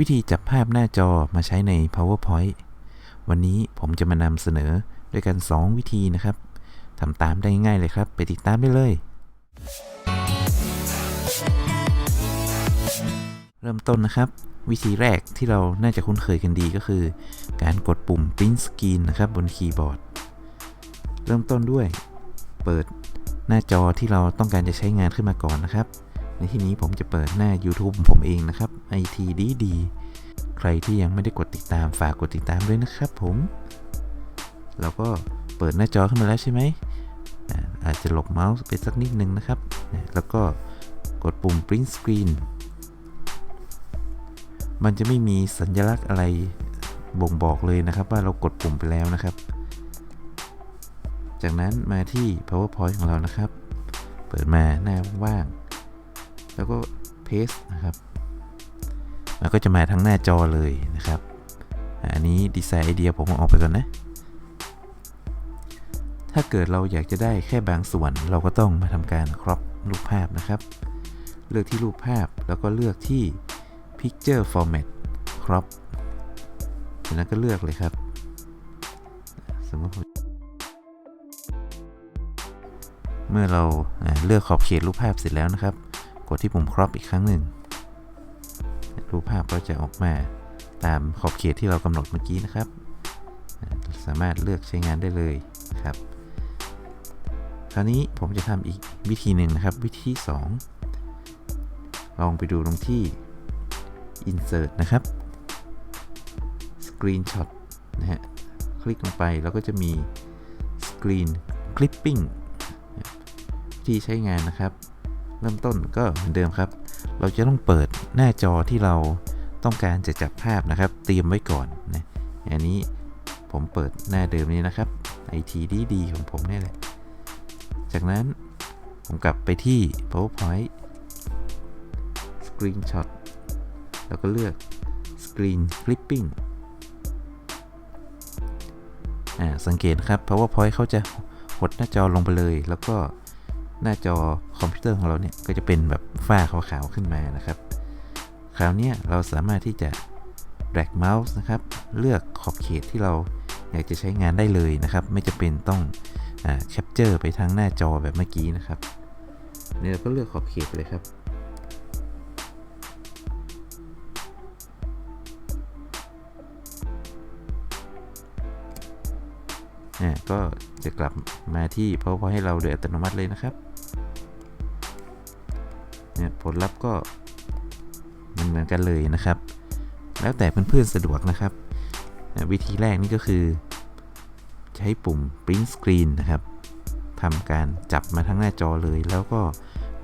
วิธีจับภาพหน้าจอมาใช้ใน PowerPoint วันนี้ผมจะมานำเสนอด้วยกัน 2 วิธีนะครับทำตามได้ง่ายเลยครับ ไปติดตามได้เลย เริ่มต้นนะครับ วิธีแรกที่เราน่าจะคุ้นเคยกันดีก็คือ การกดปุ่ม Print Screen นะครับบนคีย์บอร์ด เริ่มต้นด้วย เปิดหน้าจอที่เราต้องการจะใช้งานขึ้นมาก่อนนะครับ ในที่นี้ผมจะเปิดหน้า YouTube ของผมเองนะครับ IT ดีดี ใครที่ยังไม่ได้กดติดตามฝากกดติดตามด้วยนะครับผมเราก็เปิดหน้าจอขึ้นมาแล้วใช่ไหม อาจจะหลบเมาส์ไปสักนิดนึงนะครับ แล้วก็กดปุ่ม Print Screen มันจะไม่มีสัญลักษณ์อะไรบ่งบอกเลยนะครับว่าเรากดปุ่มไปแล้วนะครับ จากนั้นมาที่ PowerPoint ของเรานะครับ เปิดมาหน้าว่าง แล้วก็ paste นะครับ มันก็จะมาทั้งหน้าจอเลยนะครับ อันนี้ดีไซน์ไอเดียผมออกไปก่อนนะ ถ้าเกิดเราอยากจะได้แค่บางส่วนเราก็ต้องมาทำการครอปรูปภาพนะครับ เลือกที่รูปภาพแล้วก็เลือกที่ Picture Format Crop จากนั้นก็เลือกเลยครับ สมมติเมื่อเราอ่าเลือกขอบเขตรูปภาพเสร็จแล้วนะครับ กดที่ปุ่ม Crop อีกครั้งหนึ่ง รูปภาพก็จะออกมาตามขอบเขตที่เรากำหนดเมื่อกี้นะครับ สามารถเลือกใช้งานได้เลยครับ คราวนี้ผมจะทำอีกวิธีหนึ่งนะครับ วิธีที่สองลองไปดูตรงที่ insert นะครับ screenshot นะฮะ คลิกลงไปแล้วก็จะมี screen clipping ที่ใช้งานนะครับ เริ่มต้นก็เหมือนเดิมครับ เราจะต้องเปิดหน้าจอที่เราต้องการจะจับภาพนะครับ เตรียมไว้ก่อนนะอันนี้ผมเปิดหน้าเดิมนี้นะครับ IT ดีดีของผมนี่แหละ จากนั้นผมกลับไปที่ PowerPoint Screenshot แล้วก็เลือก Screen Clipping อ่าสังเกตครับ PowerPoint เขาจะหดหน้าจอลงไปเลย แล้วก็ หน้าจอคอมพิวเตอร์ของเราเนี่ยก็จะเป็นแบบฝ้าขาวๆขึ้นมานะครับ คราวนี้เราสามารถที่จะ drag mouse นะครับ เลือกขอบเขตที่เราอยากจะใช้งานได้เลยนะครับ ไม่จะเป็นต้องอ่า capture ไปทั้งหน้าจอแบบเมื่อกี้นะครับนี่เราก็เลือกขอบเขตไปเลยครับ อ่าก็จะกลับมาที่ PowerPoint ให้เราโดยอัตโนมัติเลยนะครับเนี่ยผลลัพธ์ก็มันเหมือนกันเลยนะครับ แล้วแต่เพื่อนๆสะดวกนะครับ วิธีแรกนี่ก็คือ ใช้ปุ่ม print screen นะครับทำการจับมาทั้งหน้าจอเลย แล้วก็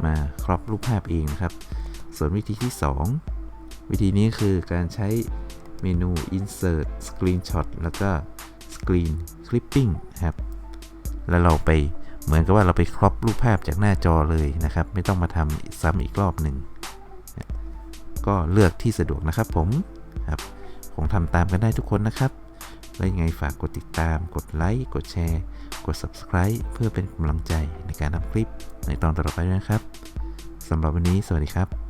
มาครอปรูปภาพเองนะครับ ส่วนวิธีที่ 2 วิธีนี้คือการใช้เมนู insert screenshot แล้วก็ screen clipping ครับ แล้วเราไปเหมือนกับว่าเราไปครอปรูปภาพจากหน้าจอเลยนะครับ ไม่ต้องมาทำซ้ำอีกรอบหนึ่ง ก็เลือกที่สะดวกนะครับผมครับคงทำตามกันได้ทุกคนนะครับ แล้วยังไงฝากกดติดตาม กดไลค์ กดแชร์ กด subscribe เพื่อเป็นกำลังใจในการทำคลิปในตอนต่อไปด้วยนะครับสำหรับวันนี้ สวัสดีครับ